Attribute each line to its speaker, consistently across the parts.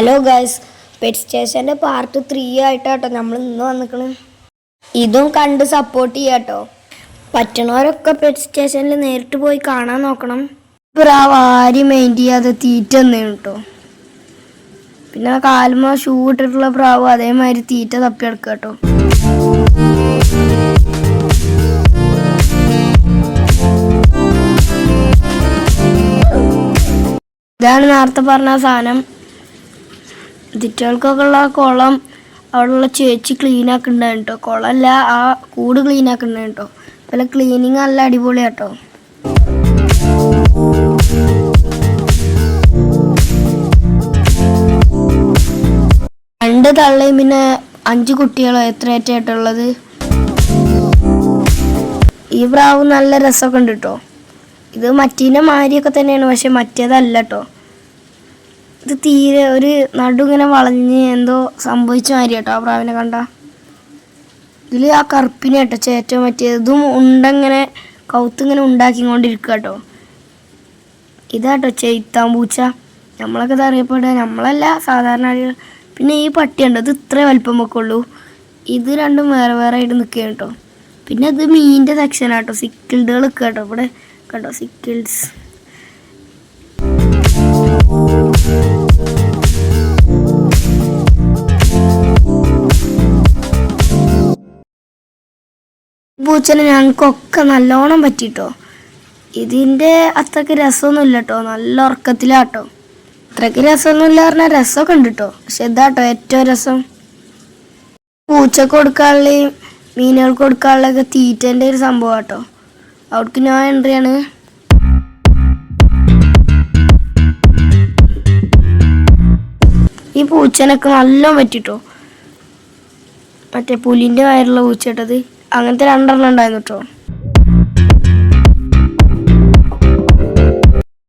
Speaker 1: Hello guys pet സ്റ്റേഷന്റെ part three ആയിട്ടാട്ടോ നമ്മൾ ഇന്ന് വന്നിക്കണ്. ഇതും കണ്ട് സപ്പോർട്ട് ചെയ്യാട്ടോ. പറ്റണവരൊക്കെ പെറ്റ് സ്റ്റേഷനിൽ നേരിട്ട് പോയി കാണാൻ നോക്കണം. പ്രാവ് ആരും മെയിൻ ചെയ്യാതെ തീറ്റ തന്നെയാണ് കേട്ടോ പിന്നെ കാലുമ ഷൂ ഇട്ടിട്ടുള്ള പ്രാവ് അതേമാതിരി തീറ്റ തപ്പിയെടുക്കുക കേട്ടോ ഇതാണ് നേരത്തെ പറഞ്ഞ സാധനം. തിറ്റകൾക്കൊക്കെ ഉള്ള കുളം അവിടെയുള്ള ചേച്ചി ക്ലീൻ ആക്കുന്നുണ്ടായിരുന്നു കേട്ടോ കുളമല്ല ആ കൂട് ക്ലീൻ ആക്കുന്നുണ്ടായിരുന്നു കേട്ടോ അതുപോലെ ക്ലീനിങ് നല്ല അടിപൊളിയാട്ടോ. രണ്ട് തള്ളയും പിന്നെ അഞ്ച് കുട്ടികളോ എത്ര ഏറ്റായിട്ടുള്ളത് ഈ പ്രാവ് നല്ല രസമൊക്കെ ഉണ്ട് കേട്ടോ ഇത് മറ്റീനെ മാരിയൊക്കെ തന്നെയാണ് പക്ഷെ മറ്റേതല്ല കേട്ടോ ഇത് തീരെ ഒരു നടുങ്ങനെ വളഞ്ഞ് എന്തോ സംഭവിച്ച മാതിരി കേട്ടോ ആ പ്രാവിനെ കണ്ട. ഇതിൽ ആ കറുപ്പിനെ കേട്ടോ ചേറ്റവും മറ്റേത് ഇതും ഉണ്ടങ്ങനെ കൗത്തിങ്ങനെ ഉണ്ടാക്കിക്കൊണ്ടിരിക്കുക കേട്ടോ ഇതാട്ടോ ചെയ്ത്താൻ പൂച്ച. നമ്മളൊക്കെ ഇത് അറിയപ്പെടുക. നമ്മളല്ല സാധാരണ ആളുകൾ. പിന്നെ ഈ പട്ടിയുണ്ട് ഇത് ഇത്രേ വലിപ്പം വെക്കുള്ളൂ. ഇത് രണ്ടും വേറെ വേറെ ആയിട്ട് നിൽക്കുകയാണ് കേട്ടോ. പിന്നെ ഇത് മീനിന്റെ സെക്ഷനാട്ടോ. സിക്കിൾഡുകൾ നിൽക്കുക കേട്ടോ. ഇവിടെ കേട്ടോ സിക്കിൾസ്. പൂച്ചനെ ഞങ്ങൾക്കൊക്കെ നല്ലോണം പറ്റിട്ടോ? ഇതിന്റെ അത്രയ്ക്ക് രസമൊന്നുമില്ല കേട്ടോ നല്ല ഉറക്കത്തിലാട്ടോ. അത്രയ്ക്ക് രസമൊന്നുമില്ല പറഞ്ഞാൽ രസമൊക്കെ ഉണ്ട് കേട്ടോ പക്ഷെ ഇതാട്ടോ ഏറ്റവും രസം. പൂച്ചക്ക് കൊടുക്കാനുള്ള മീനുകൾക്ക് കൊടുക്കാനുള്ളൊക്കെ തീറ്റേന്റെ ഒരു സംഭവം കേട്ടോ അവിടേക്ക് ഞാൻ എൻട്രിയാണ് ഈ പൂച്ചനൊക്കെ നല്ല പറ്റിട്ടോ? മറ്റേ പുലിന്റെ വയറുള്ള പൂച്ച കേട്ടത് അങ്ങനത്തെ രണ്ടെണ്ണം ഉണ്ടായിരുന്നു കേട്ടോ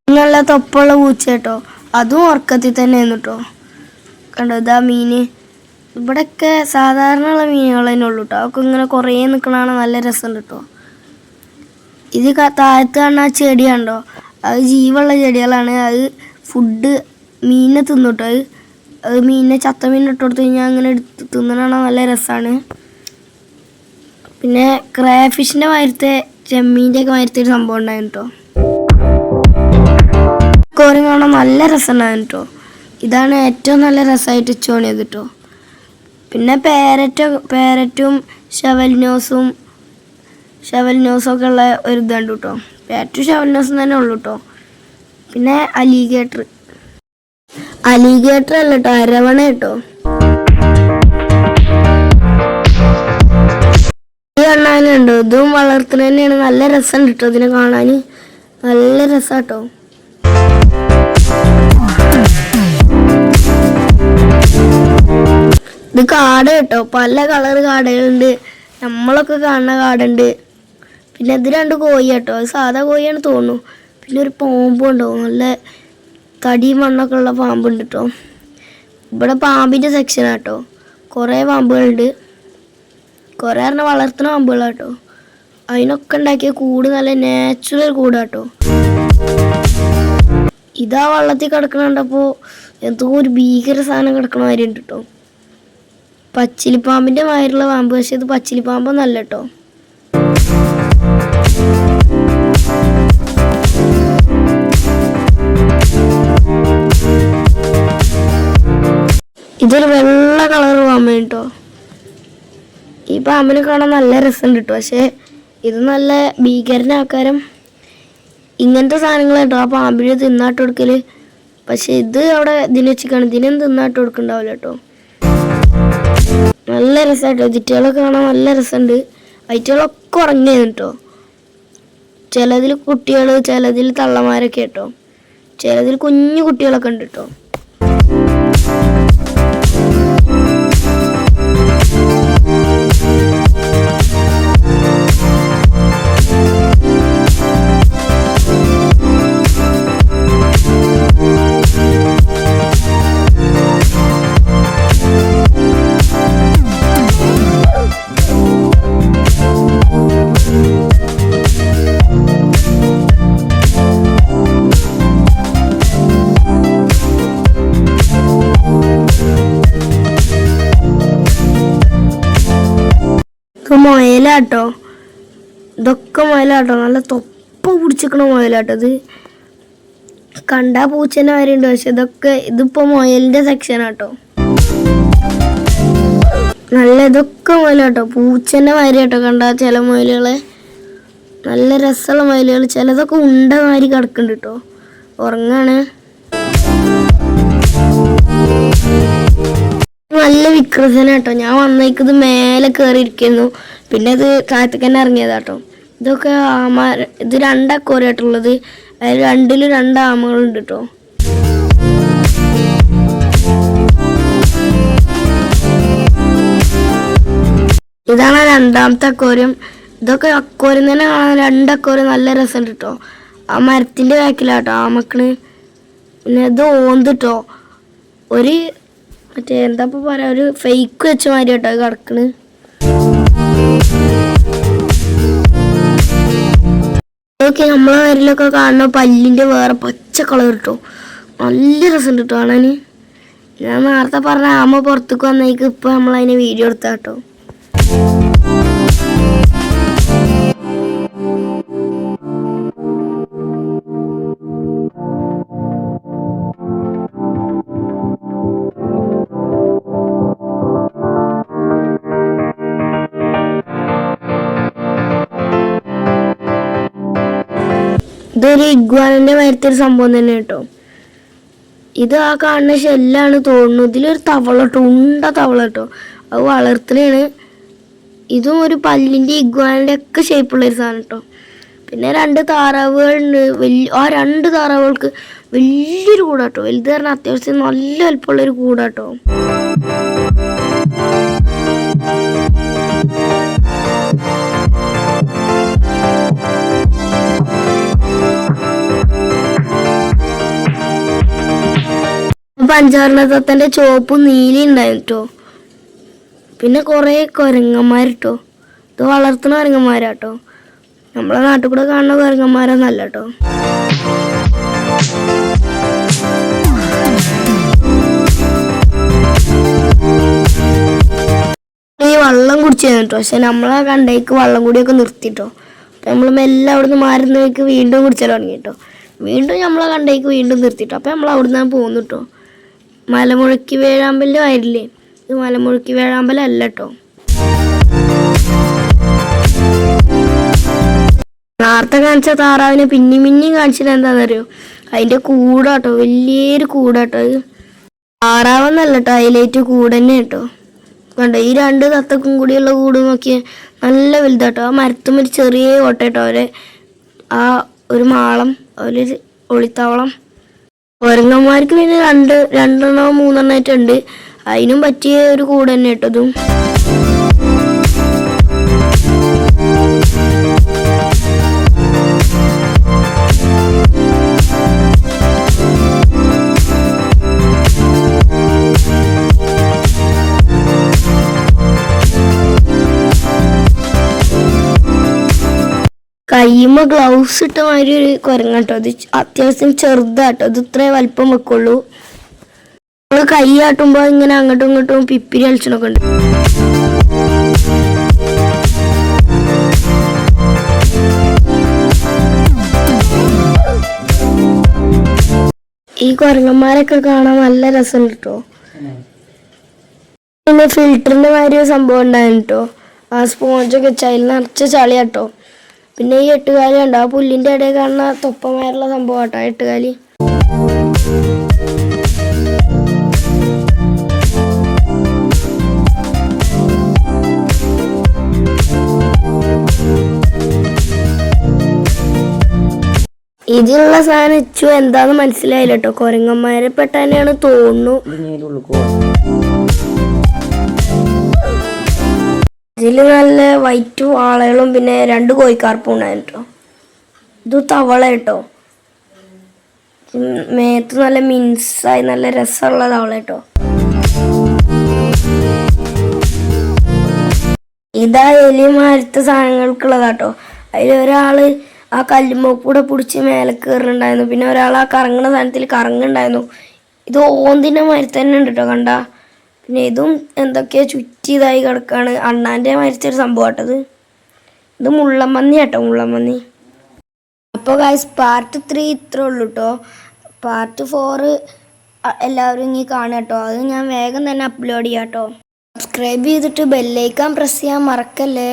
Speaker 1: നല്ല തൊപ്പുള്ള പൂച്ച കേട്ടോ അതും ഉറക്കത്തിൽ തന്നെ ആയിരുന്നു കേട്ടോ കണ്ടോ ഇതാ മീന്. ഇവിടെയൊക്കെ സാധാരണ ഉള്ള മീനുകൾ തന്നെ ഉള്ളൂ കേട്ടോ അതൊക്കെ ഇങ്ങനെ കുറേ നിൽക്കണതാണ് നല്ല രസമുണ്ട് കേട്ടോ ഇത് താഴത്ത് കാണുന്ന ആ ചെടി അത് ജീവുള്ള ചെടികളാണ്. അത് ഫുഡ് മീനിനെ തിന്നുട്ടോ അത് അത് മീനിനെ ചത്ത മീനിട്ട് കൊടുത്തു കഴിഞ്ഞാൽ അങ്ങനെ എടുത്ത് തിന്നണ നല്ല രസമാണ് പിന്നെ ക്രാഫിഷിന്റെ മാതിരത്തെ ചെമ്മീന്റെ ഒക്കെ മാതിരത്തെ ഒരു സംഭവം ഉണ്ടായിരുന്നു കേട്ടോ കോരം കാണാൻ നല്ല രസമുണ്ടായിരുന്നു കേട്ടോ ഇതാണ് ഏറ്റവും നല്ല രസമായിട്ട് ചോണിയത് കേട്ടോ പിന്നെ പാരറ്റ് പാരറ്റും ഷവൽനോസും ന്യൂസും ഷവൽ ന്യൂസൊക്കെ ഉള്ള ഒരു ഇതുണ്ട് കേട്ടോ പാരറ്റും ഷവൽനോസും തന്നെ ഉള്ളൂ കേട്ടോ പിന്നെ അലിഗേറ്റർ. അലിഗേറ്റർ അല്ല കേട്ടോ അരവണ കേട്ടോ കാണാനുണ്ടോ വളർത്തുന്നത് വളർത്തുന്ന തന്നെയാണ്. നല്ല രസം കേട്ടോ ഇതിനെ കാണാൻ നല്ല രസാട്ടോ. ഇത് കാട് കേട്ടോ. പല കളർ കാടുകളുണ്ട്. നമ്മളൊക്കെ കാണുന്ന കാടുണ്ട്. പിന്നെ ഇത് രണ്ട് കോഴി കേട്ടോ. അത് സാധാ കോഴിയാണ് തോന്നുന്നു. പിന്നെ ഒരു പാമ്പും ഉണ്ടോ? നല്ല തടി മണ്ണൊക്കെ ഉള്ള പാമ്പുണ്ട് കേട്ടോ. ഇവിടെ പാമ്പിന്റെ സെക്ഷനാണ് കേട്ടോ. കുറേ പാമ്പുകളുണ്ട്. കുറേ പറഞ്ഞാൽ വളർത്തുന്ന പാമ്പുകളാട്ടോ അതിനൊക്കെ ഉണ്ടാക്കിയ കൂട് നല്ല നാച്ചുറൽ കൂടാട്ടോ. ഇതാ വള്ളത്തിൽ കിടക്കണ കണ്ടപ്പോൾ എന്തോ ഒരു ഭീകര സാധനം കിടക്കണ മാതിരി ഉണ്ട് കേട്ടോ പച്ചിലിപ്പാമ്പിന്റെ മാതിരിയുള്ള പാമ്പ്. പക്ഷെ ഇത് പച്ചിലിപ്പാമ്പൊന്നല്ല കേട്ടോ ഇതൊരു വെള്ള കളർ പാമ്പ് കേട്ടോ ഈ പാമ്പിനെ കാണാൻ നല്ല രസമുണ്ട് കേട്ടോ പക്ഷെ ഇത് നല്ല ഭീകരനാക്കാരം. ഇങ്ങനത്തെ സാധനങ്ങൾ കേട്ടോ ആ പാമ്പിന് തിന്നാട്ട് കൊടുക്കൽ. പക്ഷെ ഇത് അവിടെ ഇതിന് വെച്ചിക്കാണ്. ഇതിനും തിന്നാട്ട് കൊടുക്കണ്ടാവില്ല കേട്ടോ. നല്ല രസമായിട്ടോ ചിറ്റുകളൊക്കെ കാണാൻ നല്ല രസമുണ്ട് ഐറ്റുകളൊക്കെ ഉറങ്ങിയാണ് കേട്ടോ. ചിലതിൽ കുട്ടികൾ ചിലതിൽ തള്ളമാരൊക്കെ കേട്ടോ. ചിലതിൽ കുഞ്ഞു കുട്ടികളൊക്കെ ഉണ്ട് കേട്ടോ. മുയലാട്ടോ. ഇതൊക്കെ മുയലാട്ടോ. നല്ല തൊപ്പ പിടിച്ചിക്കണ മുയലാട്ടോ ഇത്. കണ്ടാ പൂച്ചേനെ ഉണ്ട് പക്ഷെ ഇതൊക്കെ ഇതിപ്പോ മുയലിന്റെ സെക്ഷൻ ആട്ടോ. നല്ല ഇതൊക്കെ മുയലാട്ടോ. പൂച്ചേന്റെ മാതിരി കേട്ടോ കണ്ട ചില മുയലുകളെ. നല്ല രസമുള്ള മുയലുകൾ. ചിലതൊക്കെ ഉണ്ട മാതിരി കിടക്കുന്നുണ്ട് കേട്ടോ. ഉറങ്ങാണ്. നല്ല വിക്രസനാട്ടോ ഞാൻ വന്നേക്കത് മേലെ കയറിയിരിക്കുന്നു. പിന്നെ ഇത് കാലത്തേക്ക് തന്നെ ഇറങ്ങിയതാട്ടോ. ഇതൊക്കെ ആമ ഇത് രണ്ടക്കോരായിട്ടുള്ളത്. അതിൽ രണ്ടിലും രണ്ട് ആമകളുണ്ട് കേട്ടോ ഇതാണ് രണ്ടാമത്തെ അക്കോരം. ഇതൊക്കെ അക്കോരം തന്നെ കാണാൻ രണ്ടക്കോരം നല്ല രസമുണ്ട് കേട്ടോ ആ മരത്തിന്റെ ബാക്കിലാട്ടോ മക്കൾ പിന്നെ ഇത് ഓന്തിട്ടോ. ഒരു മറ്റേ എന്താ ഇപ്പോൾ പറയാ ഒരു ഫേക്ക് വെച്ച മാതിരി കേട്ടോ കിടക്കണ്. ഓക്കെ നമ്മളെ വരലൊക്കെ കാണുന്ന പല്ലിന്റെ വേറെ പച്ച കളർ കിട്ടോ. നല്ല രസമുണ്ട് കേട്ടോ കാണാൻ ഞാൻ നേരത്തെ പറഞ്ഞ ആമ പുറത്തേക്ക് വന്നേക്ക് ഇപ്പം നമ്മളതിനെ വീഡിയോ എടുത്താ കേട്ടോ ഇതൊരു ഇഗ്വാനന്റെ മാരത്തെ ഒരു സംഭവം തന്നെ കേട്ടോ. ഇത് ആ കാണുന്ന ഷെല്ലാണ് തോന്നുന്നു. ഇതിലൊരു തവള കേട്ടോ. ഉണ്ട തവള കേട്ടോ. അത് വളർത്തലാണ്. ഇതും ഒരു പല്ലിന്റെ ഇഗ്വാനന്റെ ഒക്കെ ഷേപ്പുള്ള ഒരു സാധനം കേട്ടോ. പിന്നെ രണ്ട് താറാവുകളുണ്ട് വലിയ ആ രണ്ട് താറാവുകൾക്ക് വലിയൊരു കൂടാട്ടോ വലുത് പറഞ്ഞാൽ അത്യാവശ്യം നല്ല വലുപ്പമുള്ളൊരു കൂടാട്ടോ പഞ്ചാരണ തത്തന്റെ ചുവപ്പ് നീലി ഉണ്ടായിട്ടോ പിന്നെ കുറെ കുരങ്ങന്മാരിട്ടോ. ഇത് വളർത്തുന്ന കുരങ്ങന്മാരാട്ടോ നമ്മളെ നാട്ടിൽ കൂടെ കാണുന്ന കുരങ്ങന്മാരൊന്നല്ല കേട്ടോ ഈ വെള്ളം കുടിച്ചു കേട്ടോ പക്ഷെ നമ്മളെ കണ്ടേക്ക് വെള്ളം കൂടിയൊക്കെ നിർത്തിട്ടോ. നമ്മൾ മെല്ലെ അവിടുന്ന് മാറുന്നേക്ക് വീണ്ടും കുടിച്ചാൽ തുടങ്ങി കേട്ടോ വീണ്ടും നമ്മളെ കണ്ടേക്ക് വീണ്ടും നിർത്തിട്ടോ അപ്പൊ നമ്മൾ അവിടുന്ന് പോകുന്നു കേട്ടോ മലമുഴക്കി വേഴാമ്പലും ആയില്ലേ ഇത് മലമുഴക്കി വേഴാമ്പലം അല്ല കേട്ടോ നേരത്തെ കാണിച്ച താറാവിനെ പിന്നി മിന്നി കാണിച്ചത് എന്താണെന്നറിയോ അതിന്റെ കൂടാട്ടോ വലിയൊരു കൂടാട്ടോ അത്. താറാവെന്നല്ല കേട്ടോ ഹൈലൈറ്റ് കൂട് തന്നെ കേട്ടോ കണ്ടോ ഈ രണ്ട് തത്തക്കും കൂടിയുള്ള കൂട് നോക്കിയ നല്ല വലുതാട്ടോ. ആ മരത്തും ഒരു ചെറിയ ഓട്ടേട്ടോ അവരെ ആ ഒരു മാളം അവരൊരു ഒളിത്താവളം. ഒരങ്ങന്മാർക്ക് പിന്നെ രണ്ട് രണ്ടെണ്ണോ മൂന്നെണ്ണമായിട്ടുണ്ട് അതിനും പറ്റിയ ഒരു കൂടെ തന്നെ കേട്ടോ കയ്യുമ്മ ഗ്ലൗസ് ഇട്ട മാതിരി ഒരു കുരങ്ങ കേട്ടോ. അത് അത്യാവശ്യം ചെറുതാട്ടോ. അത് ഇത്രേ വലിപ്പം വെക്കുള്ളൂ. നമ്മൾ കൈ ആട്ടുമ്പോ ഇങ്ങനെ അങ്ങോട്ടും ഇങ്ങോട്ടും പിപ്പിരി കളിച്ചണൊക്കെ ഉണ്ട്. ഈ കുരങ്ങന്മാരൊക്കെ കാണാൻ നല്ല രസമുണ്ട് കേട്ടോ. പിന്നെ ഫിൽറ്ററിന്റെ മാതിരി സംഭവം ഉണ്ടായിരുന്നു കേട്ടോ. ആ സ്പോഞ്ചൊക്കെ നിറച്ച നിറച്ച് ചളിയാട്ടോ. പിന്നെ ഈ എട്ടുകാലി ഉണ്ട് ആ പുല്ലിന്റെ ഇടയിൽ കാണുന്ന തൊപ്പമായിട്ടുള്ള സംഭവം കേട്ടോ എട്ടുകാലി. ഇതിലുള്ള സാധനം ഇച്ചു എന്താന്ന് മനസ്സിലായില്ല കൊരങ്ങന്മാരെ പെട്ട തന്നെയാണ് തോന്നുന്നു ഇതിൽ നല്ല വൈറ്റും ആളുകളും പിന്നെ രണ്ട് കോഴിക്കാർപ്പും ഉണ്ടായിരുന്നു കേട്ടോ ഇത് തവള കേട്ടോ. മേത്ത് നല്ല മിൻസായി നല്ല രസമുള്ള തവള കേട്ടോ. ഇതാ എലിമാരത്തെ സാധനങ്ങൾക്കുള്ളതാട്ടോ. അതിൽ ഒരാൾ ആ കല്ലുമ്മ കൂടെ പിടിച്ച് മേലെ കയറുന്നുണ്ടായിരുന്നു പിന്നെ ഒരാൾ ആ കറങ്ങുന്ന സാധനത്തിൽ കറങ്ങുന്നുണ്ടായിരുന്നു ഇത് ഓന്തിന്റെ മാതിരി തന്നെ ഉണ്ട് കേട്ടോ കണ്ട? പിന്നെ ഇതും എന്തൊക്കെയോ ചുറ്റി ഇതായി കിടക്കാണ്. അണ്ണാന്റെ മരിച്ചൊരു സംഭവം കേട്ടത് ഇത് മുള്ളമ്മന്നി കേട്ടോ മുള്ളമ്മന്നി. അപ്പോൾ ഗായ്സ് പാർട്ട് ത്രീ ഇത്രേ ഉള്ളൂ കേട്ടോ പാർട്ട് ഫോറ് എല്ലാവരും ഇനി കാണുക കേട്ടോ അത് ഞാൻ വേഗം തന്നെ അപ്ലോഡ് ചെയ്യാം കേട്ടോ സബ്സ്ക്രൈബ് ചെയ്തിട്ട് ബെല്ലൈക്കാൻ പ്രസ് ചെയ്യാൻ മറക്കല്ലേ?